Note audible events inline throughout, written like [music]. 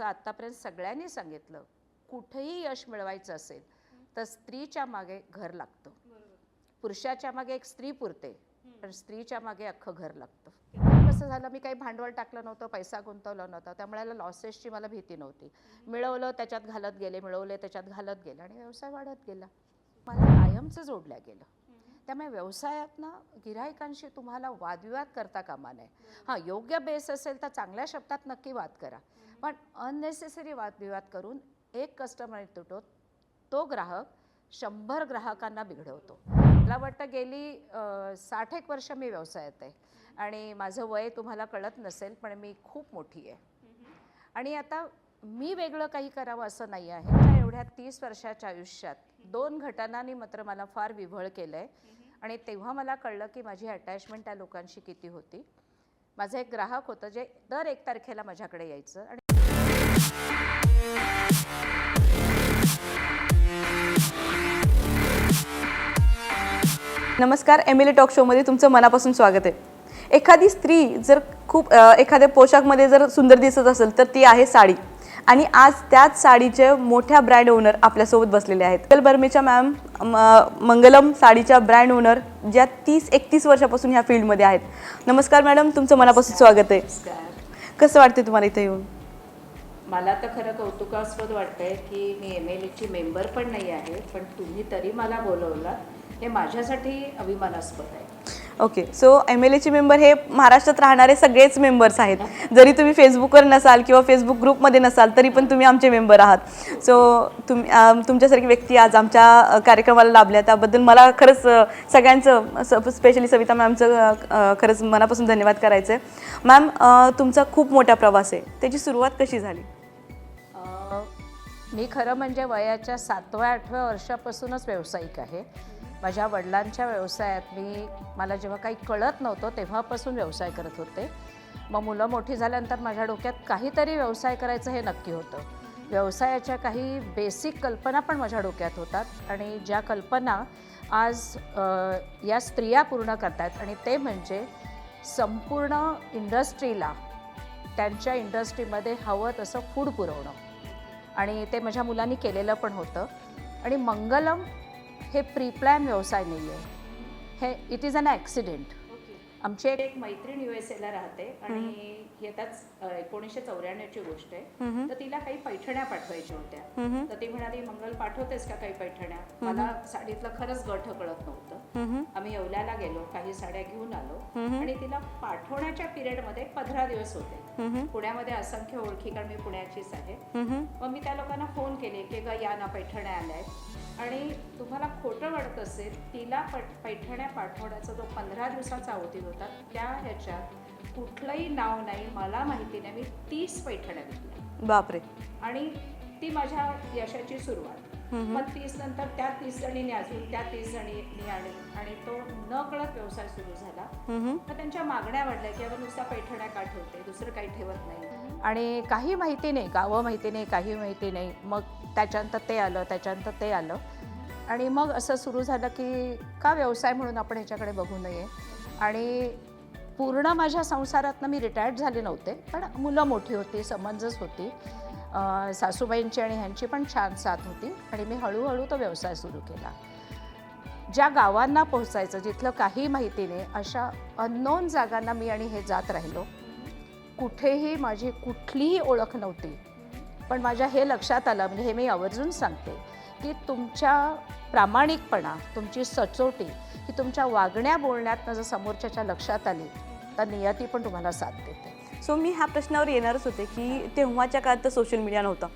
जसं आत्तापर्यंत सगळ्यांनी सांगितलं कुठेही यश मिळवायचं असेल तर स्त्रीच्या मागे घर लागतं. पुरुषाच्या मागे एक स्त्री पुरते पण स्त्रीच्या मागे अख्खं घर लागतं. कसं झालं मी काही भांडवल टाकलं नव्हतं पैसा गुंतवला नव्हता त्यामुळे लॉसेसची मला भीती नव्हती. मिळवलं त्याच्यात घालत गेले मिळवले त्याच्यात घालत गेले आणि व्यवसाय वाढत गेला. मला कायमचं जोडल्या गेलं. त्यामुळे व्यवसायात ना गिरायकांशी तुम्हाला वादविवाद करता कामा नये. हां योग्य बेस असेल तर चांगल्या शब्दात नक्की वाद करा. पण अननेसेसरी वादविवाद करून एक कस्टमर तुटो तो ग्राहक शंभर ग्राहकांना बिघडवतो. मला वाटतं गेली साठ एक वर्ष मी व्यवसायात आहे. आणि माझं वय तुम्हाला कळत नसेल पण मी खूप मोठी आहे. आणि आता मी वेगळं काही करावं असं नाही आहे. त्या एवढ्या तीस वर्षाच्या आयुष्यात दोन घटनांनी मात्र मला फार विव्हळ केलं आहे आणि तेव्हा मला कळलं की माझी अटॅचमेंट त्या लोकांशी किती होती. माझं एक ग्राहक होतं जे दर एक तारखेला माझ्याकडे यायचं आणि नमस्कार एम एल ए टॉक शोमध्ये तुमचं मनापासून स्वागत आहे. एखादी स्त्री जर खूप एखाद्या पोशाखमध्ये जर सुंदर दिसत असेल तर ती आहे साडी. आणि आज त्याच साडीचे मोठ्या ब्रँड ओनर आपल्यासोबत बसलेले आहेत. मंगल बर्मेच्या मॅम मंगलम साडीच्या ब्रँड ओनर ज्या तीस एकतीस वर्षापासून ह्या फील्डमध्ये आहेत. नमस्कार मॅडम तुमचं मनापासून स्वागत आहे. कसं वाटते तुम्हाला इथे येऊन? मला तर खरं कौतुकास्पद वाटतंय की मी एम एल एची मेंबर पण नाही आहे पण तुम्ही तरी मला बोलवलं हे माझ्यासाठी अभिमानास्पद आहे. ओके सो एम एल एचे मेंबर हे महाराष्ट्रात राहणारे सगळेच मेंबर्स आहेत. [laughs] जरी तुम्ही फेसबुकवर नसाल किंवा फेसबुक ग्रुपमध्ये नसाल तरी पण तुम्ही आमचे मेंबर आहात. सो तुम्ही अं, तुमच्यासारखी व्यक्ती आज आमच्या कार्यक्रमाला लाभल्या. त्याबद्दल मला खरंच सगळ्यांचं स्पेशली सविता मॅमचं खरंच मनापासून धन्यवाद करायचं आहे मॅम तुमचा खूप मोठा प्रवास आहे. त्याची सुरुवात कशी झाली? मी खरं म्हणजे वयाच्या सातव्या आठव्या वर्षापासूनच व्यावसायिक आहे. माझ्या वडिलांच्या व्यवसायात मी मला जेव्हा काही कळत नव्हतं तेव्हापासून व्यवसाय करत होते. मग मुलं मोठी झाल्यानंतर माझ्या डोक्यात काहीतरी व्यवसाय करायचं हे नक्की होतं. व्यवसायाच्या काही बेसिक कल्पना पण माझ्या डोक्यात होतात आणि ज्या कल्पना आज या स्त्रिया पूर्ण करतात आणि ते म्हणजे संपूर्ण इंडस्ट्रीला त्यांच्या इंडस्ट्रीमध्ये हवं तसं फूड पुरवणं. आणि ते माझ्या मुलांनी केलेलं पण होतं. आणि मंगलम हे प्रीप्लॅन व्यवसाय नाही आहे हे इट इज अन ॲक्सिडेंट आमची एक- मैत्रीण यू एस एला राहते आणि येताच एकोणीसशे चौऱ्याण्णवची गोष्ट आहे. तर तिला काही पैठण्या पाठवायच्या होत्या. तर ती म्हणाली मंगल पाठवतेस का काही पैठण्या? मला साडीतलं खरंच गठ कळत नव्हतं. आम्ही येवल्याला गेलो काही साड्या घेऊन आलो. आणि तिला पाठवण्याच्या पिरियडमध्ये पंधरा दिवस होते. पुण्यामध्ये असंख्य ओळखी कारण मी पुण्याचीच आहे. मग मी त्या लोकांना फोन केले की या ना पैठण्या आल्यात. आणि तुम्हाला खोटं वाटत असेल तिला पट पैठण्या पाठवण्याचा जो पंधरा दिवसाचा अवधी होता त्या ह्याच्यात कुठलंही नाव नाही मला माहिती नाही मी तीस पैठण्या विकल्या बापरे. आणि ती माझ्या यशाची सुरुवात. मग तीस नंतर त्या तीस जणींनी अजून त्या तीस जणींनी आणि आणि तो न कळत व्यवसाय सुरू झाला. मग त्यांच्या मागण्या वाढल्या की अगं नुसत्या पैठण्या का ठेवते? दुसरं काही ठेवत नाही. आणि काही माहिती नाही गावं माहिती नाही काही माहिती नाही. मग त्याच्यानंतर ते आलं त्याच्यानंतर ते आलं. आणि मग असं सुरू झालं की का व्यवसाय म्हणून आपण ह्याच्याकडे बघू नये. आणि पूर्ण माझ्या संसारातनं मी रिटायर्ड झाले नव्हते पण मुलं मोठी होती समंजस होती. सासूबाईंची आणि ह्यांची पण छान साथ होती आणि मी हळूहळू तो व्यवसाय सुरू केला. ज्या गावांना पोहोचायचं जिथलं काही माहिती नाही अशा अननोन जागांना मी आणि हे जात राहिलो. कुठेही माझी कुठलीही ओळख नव्हती. पण माझ्या हे लक्षात आलं म्हणजे हे मी आवर्जून सांगते की तुमच्या प्रामाणिकपणा तुमची सचोटी ही तुमच्या वागण्या बोलण्यातनं जर समोरच्याच्या लक्षात आली तर नियती पण तुम्हाला साथ देते. सो मी ह्या प्रश्नावर येणारच होते की तेव्हाच्या काळात तर सोशल मीडिया नव्हता.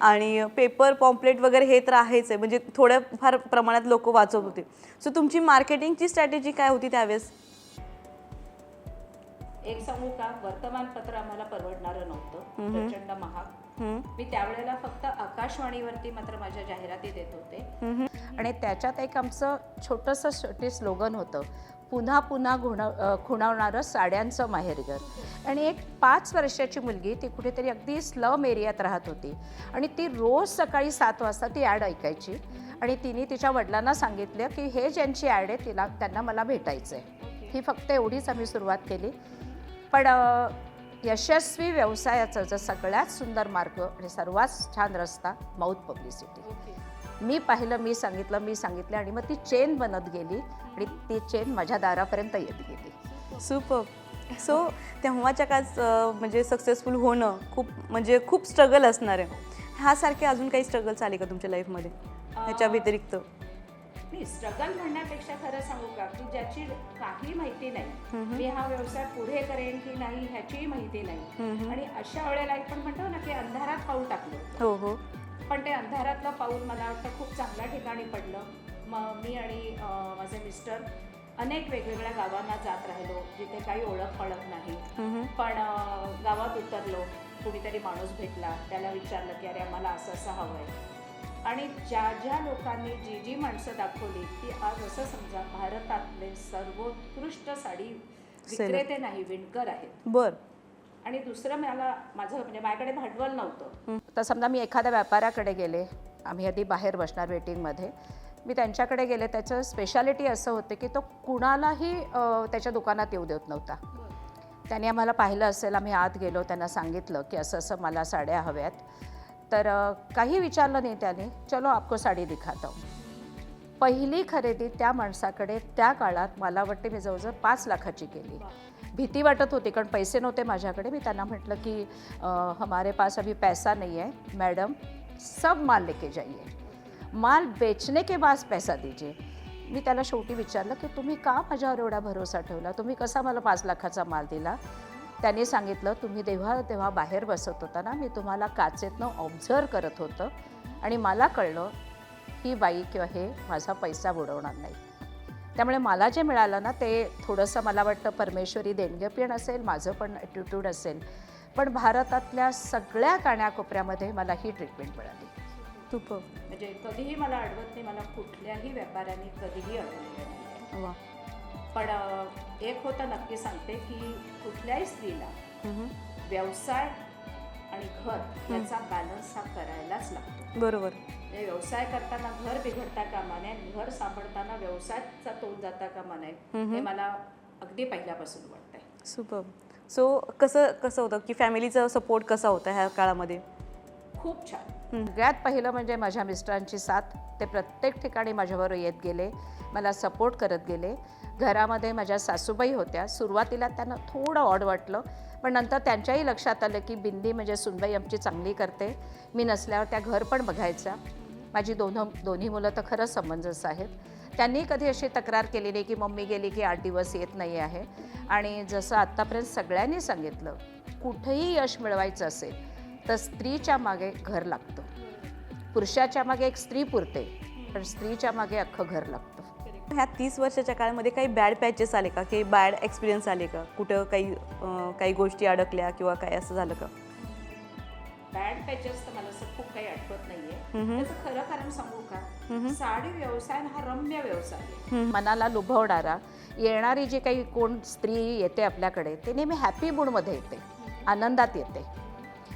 आणि पेपर पॉम्पलेट वगैरे हे तर आहेच आहे म्हणजे थोड्या फार प्रमाणात लोक वाचत होते. सो तुमची मार्केटिंगची स्ट्रॅटेजी काय होती त्यावेळेस? एक सांगू का? वर्तमानपत्र आम्हाला परवडणारं नव्हतं. प्रचंड महाग. मी त्यावेळेला फक्त आकाशवाणीवरती मात्र माझ्या जाहिराती देत होते. आणि त्याच्यात एक आमचं छोटंसं छोटी स्लोगन होतं. पुन्हा पुन्हा अ, खुणावणारं साड्यांचं माहेरघर. आणि एक पाच वर्षाची मुलगी ती कुठेतरी अगदी स्लम एरियात राहत होती. आणि ती रोज सकाळी सात वाजता ती ॲड ऐकायची. आणि तिने तिच्या वडिलांना सांगितलं की हे ज्यांची ॲड आहे तिला त्यांना मला भेटायचं आहे ही फक्त एवढीच आम्ही सुरुवात केली. पण यशस्वी व्यवसायाचं जर सगळ्यात सुंदर मार्ग आणि सर्वात छान रस्ता माउथ पब्लिसिटी. मी पाहिलं मी सांगितलं मी सांगितलं आणि मग ती चेन बनत गेली आणि ती चेन माझ्या दारापर्यंत येत गेली. सुपर. सो तेव्हाच्या अं, म्हणजे सक्सेसफुल होणं खूप म्हणजे खूप स्ट्रगल असणार आहे. ह्यासारखे अजून काही स्ट्रगल्स आले का तुमच्या लाईफमध्ये ह्याच्या व्यतिरिक्त? नाही स्ट्रगल म्हणण्यापेक्षा खरं सांगू का की ज्याची काही माहिती नाही मी हा व्यवसाय पुढे करेन की नाही ह्याचीही माहिती नाही. आणि अशा वेळेला आपण म्हणतो ना की अंधारात पाऊल टाकलं. हो हो. पण ते अंधारातलं पाऊल मला वाटतं खूप चांगल्या ठिकाणी पडलं. मग मी आणि माझे मिस्टर अनेक वेगवेगळ्या गावांना जात राहिलो जिथे काही ओळख पळत नाही. पण गावात उतरलो कुणीतरी माणूस भेटला त्याला विचारलं की अरे आम्हाला असं असं हवं आहे आणि ज्या ज्या लोकांनी जी जी माणसं दाखवली ती आज असं समजा भारतातले सर्वोत्कृष्ट साडी विक्रेते नाही विणकर आहेत. बर. आणि दुसरं मला माझं म्हणजे माझ्याकडे भांडवल नव्हतं. तर समजा मी एखाद्या व्यापाऱ्याकडे गेले आम्ही आधी बाहेर बसणार वेटिंगमध्ये मी त्यांच्याकडे गेले त्याचं स्पेशालिटी असं होतं की तो कुणालाही त्याच्या दुकानात येऊ देत नव्हता. त्याने आम्हाला पाहिलं असेल आम्ही आत गेलो त्यांना सांगितलं की असं असं मला साड्या हव्यात. तर काही विचारलं नाही त्याने. चलो आपको साडी दिखाता हूं." पहिली खरेदी त्या माणसाकडे त्या काळात मला वाटते मी जवळजवळ पाच लाखाची केली. भीती वाटत होती कारण पैसे नव्हते माझ्याकडे. मी त्यांना म्हटलं की हमारे पास अभी पैसा नहीं है मैडम सब माल लेके जाइए. माल बेचने के बाद पैसा दीजिए. मी त्याला शेवटी विचारलं की तुम्ही का माझ्यावर एवढा भरोसा ठेवला? तुम्ही कसा मला पाच लाखाचा माल दिला? त्यांनी सांगितलं तुम्ही तेव्हा तेव्हा बाहेर बसत होता ना मी तुम्हाला काचेतनं ऑब्झर्व करत होतं आणि मला कळलं ही बाई किंवा हे माझा पैसा बुडवणार नाही. त्यामुळे मला जे मिळालं ना ते थोडंसं मला वाटतं परमेश्वरी देणगे पण असेल माझं पण ॲटिट्यूड असेल. पण भारतातल्या सगळ्या काण्याकोपऱ्यामध्ये मला ही ट्रीटमेंट मिळाली. सुपर म्हणजे कधीही मला आठवत नाही मला कुठल्याही व्यापाऱ्यांनी कधीही अडवलेलं नाही वा. पण एक होतं नक्की सांगते की कुठल्याही स्त्रीला व्यवसाय आणि घर याचा बॅलन्स हा करायलाच लागतो. बरोबर. म्हणजे व्यवसाय करताना घर बिघडता कामा नये आणि घर सांभाळताना व्यवसायाचा तोंड जाता कामा नये हे मला अगदी पहिल्यापासून वाटतंय. सुपर. सो कसं कसं होतं की फॅमिलीचा सपोर्ट कसा होता ह्या काळामध्ये? खूप छान. सगळ्यात पहिलं म्हणजे माझ्या मिस्टरांची साथ ते प्रत्येक ठिकाणी माझ्याबरोबर येत गेले. मला सपोर्ट करत गेले. घरामध्ये माझ्या सासूबाई होत्या. सुरुवातीला त्यांना थोडं ऑड वाटलं. पण नंतर त्यांच्याही लक्षात आलं की बिंदी म्हणजे सुनबाई आमची चांगली करते. मी नसल्यावर त्या घर पण बघायचा. माझी दोन दोन्ही मुलं तर खरंच समंजस आहेत. त्यांनी कधी अशी तक्रार केली नाही की मम्मी गेली की आठ दिवस येत नाही आहे. आणि जसं आत्तापर्यंत सगळ्यांनी सांगितलं कुठेही यश मिळवायचं असेल तर स्त्रीच्या मागे घर लागतं. पुरुषाच्या मागे एक स्त्री पुरते पण स्त्रीच्या मागे अख्खं घर लागतं. ह्या तीस वर्षाच्या काळामध्ये काही बॅड पॅचेस आले का? काही बॅड एक्सपिरियन्स आले का? कुठं काही काही गोष्टी अडकल्या किंवा काय असं झालं का? बॅड पॅचेस तर मला असं खूप काही आठवत नाहीये. त्याचं खरं कारण सांगू का? साडी व्यवसाय हा रम्य व्यवसाय आहे. मनाला लुभवणारा येणारी जी काही कोण स्त्री येते आपल्याकडे ते नेहमी हॅपी मूडमध्ये येते आनंदात येते.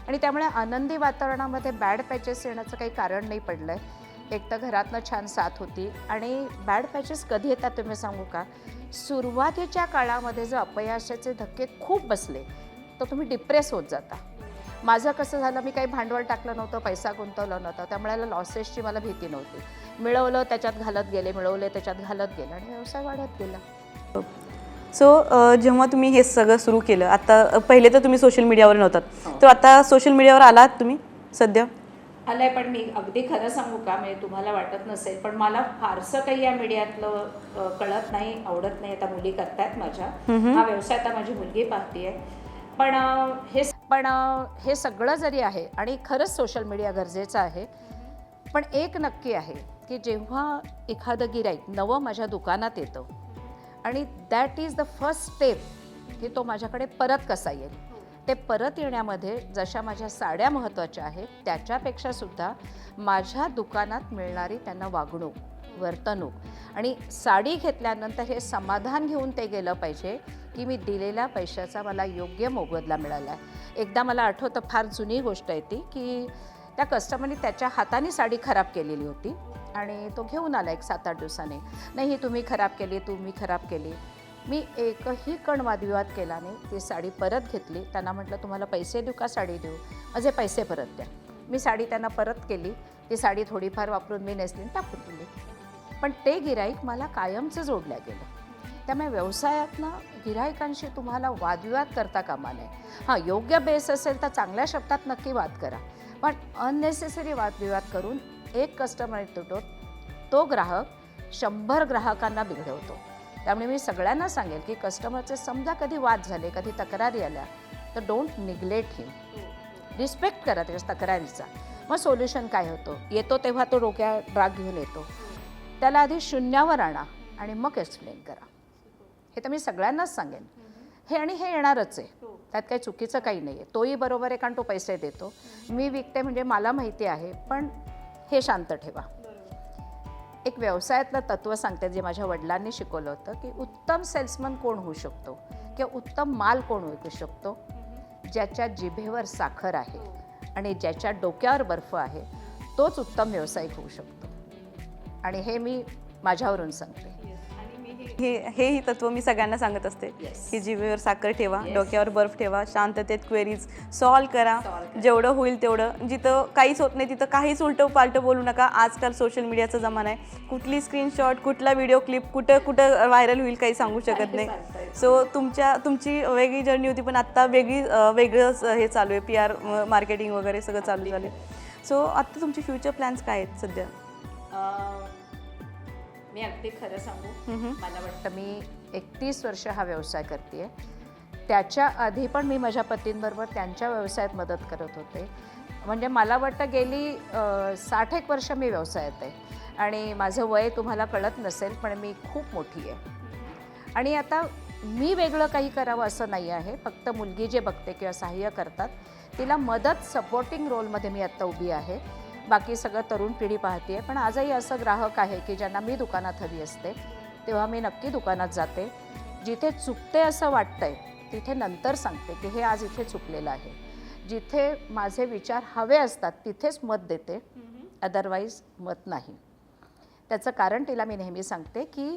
आणि त्यामुळे आनंदी वातावरणामध्ये बॅड पॅचेस येण्याचं काही कारण नाही पडलं आहे एक तर घरातनं छान साथ होती. आणि बॅड पॅचेस कधी येतात तुम्ही सांगू का? सुरुवातीच्या काळामध्ये जर अपयशाचे धक्के खूप बसले तर तुम्ही डिप्रेस होत जाता. माझं कसं झालं मी काही भांडवल टाकलं नव्हतं पैसा गुंतवला नव्हता. त्यामुळे लॉसेसची मला भीती नव्हती. मिळवलं त्याच्यात घालत गेले मिळवले त्याच्यात घालत गेले आणि व्यवसाय वाढत गेला. सो जेव्हा तुम्ही हे सगळं सुरू केलं आता पहिले तर तुम्ही सोशल मीडियावर नव्हतात तर आता सोशल मीडियावर आलात तुम्ही सध्या? आलंय पण मी अगदी खरं सांगू का? म्हणजे तुम्हाला वाटत नसेल पण मला फारसं काही या मीडियातलं कळत नाही आवडत नाही. आता मुली करतायत माझ्या. हा व्यवसाय आता माझी मुलगी पाहतीये. पण अ, हे पण हे सगळं जरी आहे आणि खरंच सोशल मीडिया गरजेचं आहे पण एक नक्की आहे की जेव्हा एखादं गिराईक नवं माझ्या दुकानात येतं आणि that is the first step की तो माझ्याकडे परत कसा येईल? ते परत येण्यामध्ये जशा माझ्या साड्या महत्त्वाच्या आहेत त्याच्यापेक्षा सुद्धा माझ्या दुकानात मिळणारी त्यांना वागणूक वर्तणूक आणि साडी घेतल्यानंतर हे समाधान घेऊन ते गेलं पाहिजे की मी दिलेल्या पैशाचा मला योग्य मोबदला मिळाला. आहे एकदा मला आठवतं फार जुनी गोष्ट आहे ती की त्या कस्टमरने त्याच्या हाताने साडी खराब केलेली होती आणि तो घेऊन आला एक सात आठ दिवसाने. नाही ही तुम्ही खराब केली तुम्ही खराब केली. मी एकही कण वादविवाद केला नाही. ती साडी परत घेतली त्यांना म्हटलं तुम्हाला पैसे देऊ का साडी देऊ? माझे पैसे परत द्या. मी साडी त्यांना परत केली. ती साडी थोडीफार वापरून मी नेसली टाकून दिली. पण ते गिराईक मला कायमचं जोडल्या गेलं. त्यामुळे व्यवसायातनं गिरायकांशी तुम्हाला वादविवाद करता कामा नये. हां योग्य बेस असेल तर चांगल्या शब्दात नक्की वाद करा. पण अननेसेसरी वादविवाद करून एक कस्टमर तुटो तो ग्राहक शंभर ग्राहकांना बिघडवतो त्यामुळे मी सगळ्यांना सांगेल की कस्टमरचे समजा कधी वाद झाले कधी तक्रारी आल्या तर डोंट निग्लेक्ट हिम रिस्पेक्ट करा त्याच्या तक्रारीचा. मग सोल्युशन काय होतो? येतो तेव्हा तो डोक्या राग घेऊन येतो. त्याला आधी शून्यावर आणा आणि मग एक्सप्लेन करा. हे तर मी सगळ्यांनाच सांगेन. हे आणि हे येणारच आहे. त्यात काही चुकीचं काही नाही आहे तोही बरोबर आहे कारण तो पैसे देतो. मी विकते म्हणजे मला माहिती आहे पण हे शांत ठेवा. एक व्यवसायातलं तत्त्व सांगते जे माझ्या वडिलांनी शिकवलं होतं की उत्तम सेल्समन कोण होऊ शकतो? किंवा उत्तम माल कोण विकू शकतो? ज्याच्या जिभेवर साखर आहे आणि ज्याच्या डोक्यावर बर्फ आहे तोच उत्तम व्यावसायिक होऊ शकतो. आणि हे मी माझ्यावरून सांगते. हे हेही तत्व मी सगळ्यांना सांगत असते. की जिभेवर साखर ठेवा. डोक्यावर बर्फ ठेवा शांततेत क्वेरीज सॉल्व करा. जेवढं होईल तेवढं. जिथं काहीच होत नाही तिथं काहीच उलटं पालटं बोलू नका. आजकाल सोशल मीडियाचा जमाना आहे. कुठली स्क्रीनशॉट कुठला व्हिडिओ क्लिप कुठं कुठं व्हायरल होईल काही सांगू शकत नाही. सो तुमच्या तुमची वेगळी जर्नी होती पण आत्ता वेगळी वेगळंच हे चालू आहे. पी आर मार्केटिंग वगैरे सगळं चालू झालं सो आत्ता तुमचे फ्युचर प्लॅन्स काय आहेत सध्या? मी अगदी खरं सांगू. मला वाटतं. मी एकतीस वर्ष हा व्यवसाय करते त्याच्या आधी पण मी माझ्या पतींबरोबर त्यांच्या व्यवसायात मदत करत होते. म्हणजे मला वाटतं गेली साठ एक वर्ष मी व्यवसायात आहे. आणि माझं वय तुम्हाला कळत नसेल पण मी खूप मोठी आहे. आणि आता मी वेगळं काही करावं असं नाही आहे. फक्त मुलगी जे बघते किंवा सहाय्य करतात तिला मदत सपोर्टिंग रोलमध्ये मी आत्ता उभी आहे. बाकी सगळं तरुण पिढी पाहते पण आजही असं ग्राहक आहे की ज्यांना मी दुकानात हवी असते तेव्हा मी नक्की दुकानात जाते. जिथे चुकते असं वाटतंय तिथे नंतर सांगते की हे आज इथे चुकलेलं आहे. जिथे माझे विचार हवे असतात तिथेच मत देते. अदरवाईज मत नाही. त्याचं कारण तिला मी नेहमी सांगते की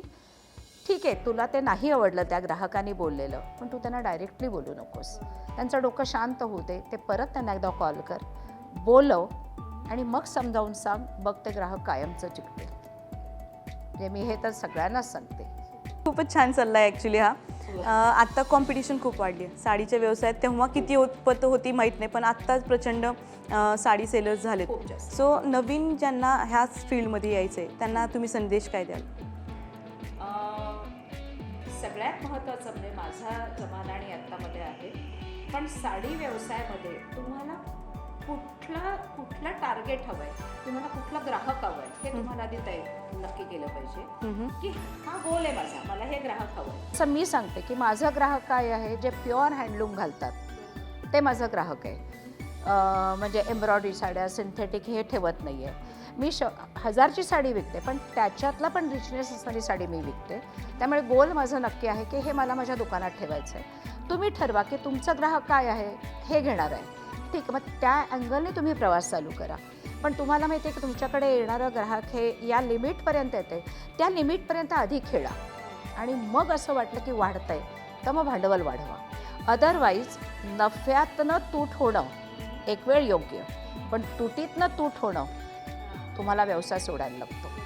ठीक आहे तुला ते नाही आवडलं त्या ग्राहकांनी बोललेलं पण तू त्यांना डायरेक्टली बोलू नकोस. त्यांचं डोकं शांत होऊ दे ते परत त्यांना एकदा कॉल कर. बोलव आणि मग समजावून सांग बघ ते ग्राहक कायमचं चिकते म्हणजे मी हे तर सगळ्यांनाच सांगते. खूपच छान सल्ला आहे ॲक्च्युली हा. आत्ता कॉम्पिटिशन खूप वाढली. आहे साडीच्या व्यवसायात तेव्हा किती उत्पत्त होती माहीत नाही पण आत्ताच प्रचंड साडी सेलर्स झालेत. सो नवीन ज्यांना ह्याच फील्डमध्ये यायचं आहे त्यांना तुम्ही संदेश काय द्याल? सगळ्यात महत्त्वाचं म्हणजे माझा जमाना आणि आत्तामध्ये आहे. पण साडी व्यवसायामध्ये तुम्हाला कुठला कुठला टार्गेट हवं आहे तुम्हाला कुठला ग्राहक हवं आहे हे तुम्हाला आधी तय नक्की केलं पाहिजे. की हा गोल आहे माझा मला हे ग्राहक हवं आहे असं मी सांगते की माझं ग्राहक काय आहे जे प्युअर हँडलूम घालतात ते माझं ग्राहक आहे. म्हणजे एम्ब्रॉयडरी साड्या सिंथेटिक हे ठेवत नाही आहे मी श हजारची साडी विकते पण त्याच्यातला पण रिचनेस असणारी साडी मी विकते. त्यामुळे गोल माझं नक्की आहे की हे मला माझ्या दुकानात ठेवायचं आहे तुम्ही ठरवा की तुमचा ग्राहक काय आहे हे घेणार आहे. ठीक मग त्या अँगलने तुम्ही प्रवास चालू करा. पण तुम्हाला माहिती आहे की तुमच्याकडे येणारं ग्राहक हे या लिमिटपर्यंत येते त्या लिमिटपर्यंत आधी खेळा. आणि मग असं वाटलं की वाढतंय तर मग भांडवल वाढवा. अदरवाईज नफ्यातनं तूट होणं एक वेळ योग्य. पण तुटीतनं तूट होणं तुम्हाला व्यवसाय सोडायला लागतो.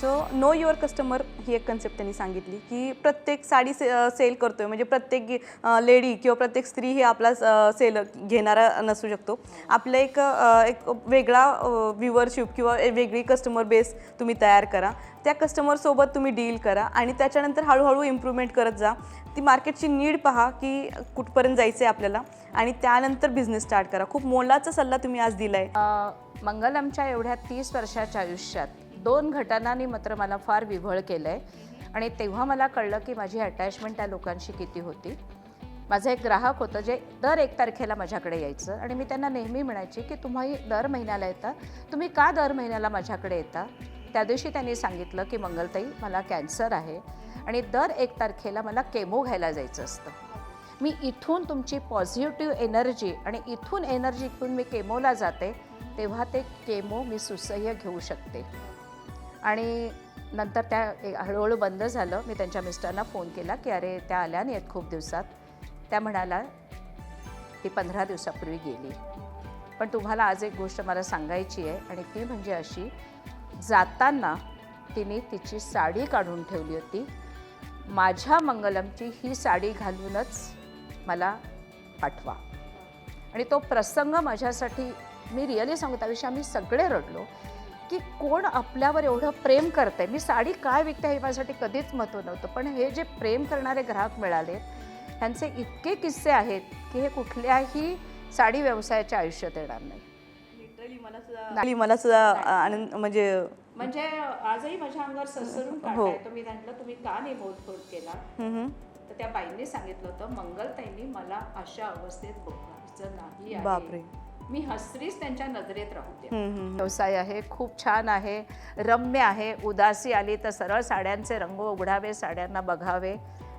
सो नो युअर कस्टमर ही एक कन्सेप्ट त्यांनी सांगितली की प्रत्येक साडी से सेल करतोय. म्हणजे प्रत्येक लेडी किंवा प्रत्येक स्त्री ही आपला सेल घेणारा नसू शकतो. आपलं एक एक वेगळा व्ह्युअरशिप किंवा वेगळी कस्टमर बेस तुम्ही तयार करा. त्या कस्टमरसोबत तुम्ही डील करा आणि त्याच्यानंतर हळूहळू इम्प्रूव्हमेंट करत जा. ती मार्केटची नीड पहा की कुठपर्यंत जायचं आहे आपल्याला आणि त्यानंतर बिझनेस स्टार्ट करा. खूप मोलाचा सल्ला तुम्ही आज दिला आहे मंगलमच्या एवढ्या तीस वर्षाच्या आयुष्यात दोन घटनांनी मात्र मला फार विव्हळ केलं आहे आणि तेव्हा मला कळलं की माझी अटॅचमेंट त्या लोकांशी किती होती. माझं एक ग्राहक होतं जे दर एक तारखेला माझ्याकडे यायचं आणि मी त्यांना नेहमी म्हणायची की तुम्ही दर महिन्याला येता. तुम्ही का दर महिन्याला माझ्याकडे येता? त्या दिवशी त्यांनी सांगितलं की मंगलताई मला कॅन्सर आहे आणि दर एक तारखेला मला केमो घ्यायला जायचं असतं. मी इथून तुमची पॉझिटिव्ह एनर्जी आणि इथून एनर्जी घेऊन मी केमोला जाते तेव्हा ते केमो मी सुसह्य घेऊ शकते. आणि नंतर त्या एक- हळूहळू बंद झालं. मी त्यांच्या मिस्टरना फोन केला की अरे त्या आल्या नाही आहेत खूप दिवसात. त्या म्हणाला ती पंधरा दिवसापूर्वी गेली. पण तुम्हाला आज एक गोष्ट मला सांगायची आहे आणि ती म्हणजे अशी जाताना तिने तिची साडी काढून ठेवली होती. माझ्या मंगलमची ही साडी घालूनच मला पाठवा. आणि तो प्रसंग माझ्यासाठी मी रिअली सांगू त्याविषयी आम्ही सगळे रडलो. की कोण आपल्यावर एवढं प्रेम करते मी साडी काय विकते हे माझ्यासाठी कधीच महत्त्व नव्हतं पण हे जे प्रेम करणारे ग्राहक मिळाले त्यांचे इतके किस्से आहेत की हे कुठल्याही साडी व्यवसायाच्या आयुष्यात येणार नाही मला सुद्धा अ, आनंद म्हणजे म्हणजे आजही माझ्या अंगावर ससरून येतो मी म्हटलं तुम्ही का नाही मोलतोड केला. तर त्या बाईंनी सांगितलं होतं मंगलताईंनी मला अशा अवस्थेत बघायचं नाही आहे. बापरे. मी हसरीच त्यांच्या नजरेत राहते व्यवसाय आहे खूप छान आहे रम्य आहे उदासी आली तर सरळ साड्यांचे रंग उघडावे साड्यांना बघावे.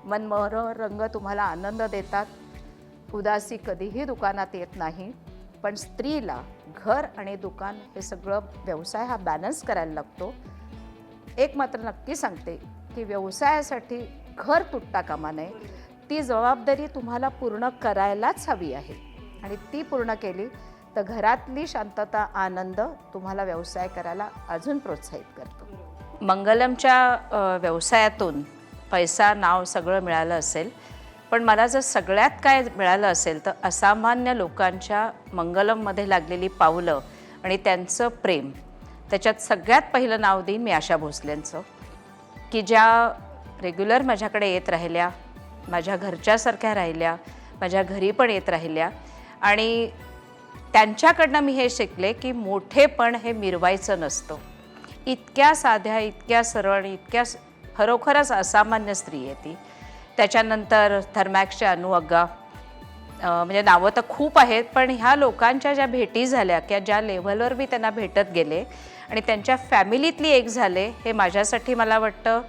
मनमोहर रंग तुम्हाला आनंद देतात. उदासी कधीही दुकानात येत नाही पण स्त्रीला घर आणि दुकान हे सगळं व्यवसाय हा बॅलन्स करायला लागतो. एक मात्र नक्की सांगते की व्यवसायासाठी घर तुटता कामा नये. ती जबाबदारी तुम्हाला पूर्ण करायलाच हवी आहे. आणि ती पूर्ण केली तर घरातली शांतता आनंद तुम्हाला व्यवसाय करायला अजून प्रोत्साहित करतो. मंगलमच्या व्यवसायातून पैसा नाव सगळं मिळालं असेल पण मला जर सगळ्यात काय मिळालं असेल तर असामान्य लोकांच्या मंगलममध्ये लागलेली पावलं आणि त्यांचं प्रेम त्याच्यात सगळ्यात पहिलं नाव देईन मी आशा भोसलेंचं की ज्या रेग्युलर माझ्याकडे येत राहिल्या माझ्या घरच्यासारख्या राहिल्या माझ्या घरी पण येत राहिल्या आणि त्यांच्याकडनं मी हे शिकले की मोठेपण हे मिरवायचं नसतं. इतक्या साध्या इतक्या सरळ आणि इतक्या खरोखरच असामान्य स्त्री आहे ती. त्याच्यानंतर थर्मॅक्सच्या अनुअग्गा म्हणजे नावं तर खूप आहेत पण ह्या लोकांच्या ज्या भेटी झाल्या किंवा ज्या लेव्हलवर मी त्यांना भेटत गेले आणि त्यांच्या फॅमिलीतली एक झाले हे माझ्यासाठी मला वाटतं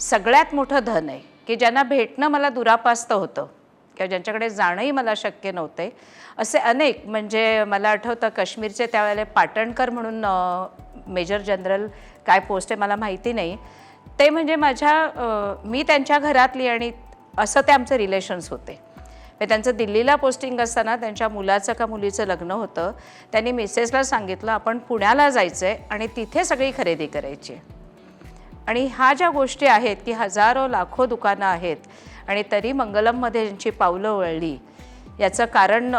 सगळ्यात मोठं धन आहे की ज्यांना भेटणं मला दुरापास्त होतं. किंवा ज्यांच्याकडे जाणंही मला शक्य नव्हते असे अनेक म्हणजे मला आठवतं काश्मीरचे त्यावेळेला पाटणकर म्हणून मेजर जनरल काय पोस्ट आहे मला माहिती नाही. ते म्हणजे माझ्या मी त्यांच्या घरातली आणि असं ते आमचे रिलेशन्स होते. त्यांचं दिल्लीला पोस्टिंग असताना त्यांच्या मुलाचं का मुलीचं लग्न होतं त्यांनी मिसेसला सांगितलं आपण पुण्याला जायचं आहे आणि तिथे सगळी खरेदी करायची आणि ह्या ज्या गोष्टी आहेत की हजारो लाखो दुकानं आहेत आणि तरी मंगलममध्ये ज्यांची पावलं वळली याचं कारण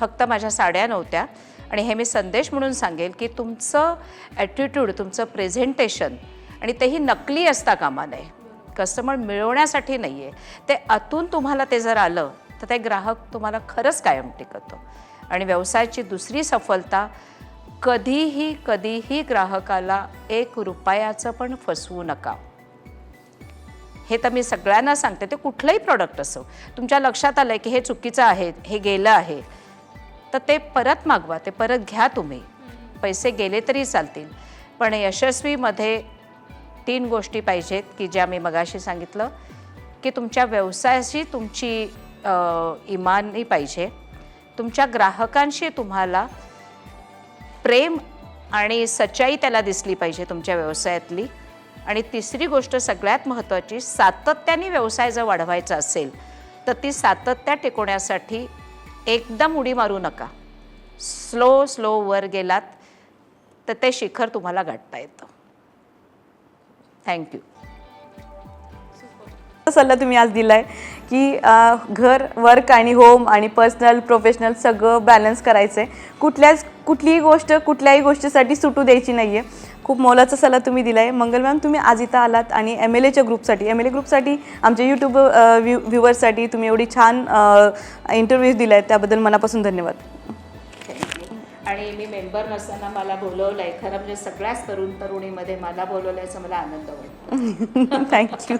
फक्त माझ्या साड्या नव्हत्या. आणि हे मी संदेश म्हणून सांगेल की तुमचं ॲटिट्यूड तुमचं प्रेझेंटेशन आणि तेही नकली असता कामा नये. कस्टमर मिळवण्यासाठी नाही आहे ते आतून तुम्हाला ते जर आलं तर ते ग्राहक तुम्हाला खरंच कायम टिकतो. आणि व्यवसायाची दुसरी सफलता कधीही कधीही ग्राहकाला एक रुपयाचं पण फसवू नका. हे तर मी सगळ्यांना सांगते ते कुठलंही प्रॉडक्ट असो तुमच्या लक्षात आलं आहे की हे चुकीचं आहे हे गेलं आहे तर ते परत मागवा ते परत घ्या तुम्ही. पैसे गेले तरी चालतील. पण यशस्वीमध्ये तीन गोष्टी पाहिजेत की ज्या मी मगाशी सांगितलं की तुमच्या व्यवसायाशी तुमची इमानही इमानी पाहिजे. तुमच्या ग्राहकांशी तुम्हाला प्रेम आणि सच्चाई त्याला दिसली पाहिजे तुमच्या व्यवसायातली. आणि तिसरी गोष्ट सगळ्यात महत्त्वाची सातत्याने व्यवसाय जर वाढवायचा असेल तर ती सातत्या टिकवण्यासाठी एकदम उडी मारू नका. स्लो स्लो वर गेलात तर ते शिखर तुम्हाला गाठता येतं. थँक्यू सल्ला तुम्ही आज दिलाय की घर वर्क आणि होम आणि पर्सनल प्रोफेशनल सगळं बॅलन्स करायचं आहे कुठल्याच कुठलीही गोष्ट कुठल्याही गोष्टीसाठी सुटू द्यायची नाही आहे खूप मोलाचा सल्ला तुम्ही दिला आहे मंगल मॅम तुम्ही आज इथं आलात आणि एम एल एच्या ग्रुपसाठी एम एल ए ग्रुपसाठी आमच्या यूट्यूब व्ह्यू व्ह्युअर्ससाठी तुम्ही एवढी छान इंटरव्ह्यूज दिला आहे त्याबद्दल मनापासून धन्यवाद. आणि मी मेंबर नसताना मला बोलवलं आहे खरं म्हणजे सगळ्याच तरुण तरुणीमध्ये मला बोलवल्याचा मला आनंद वाटतो. [laughs] थँक्यू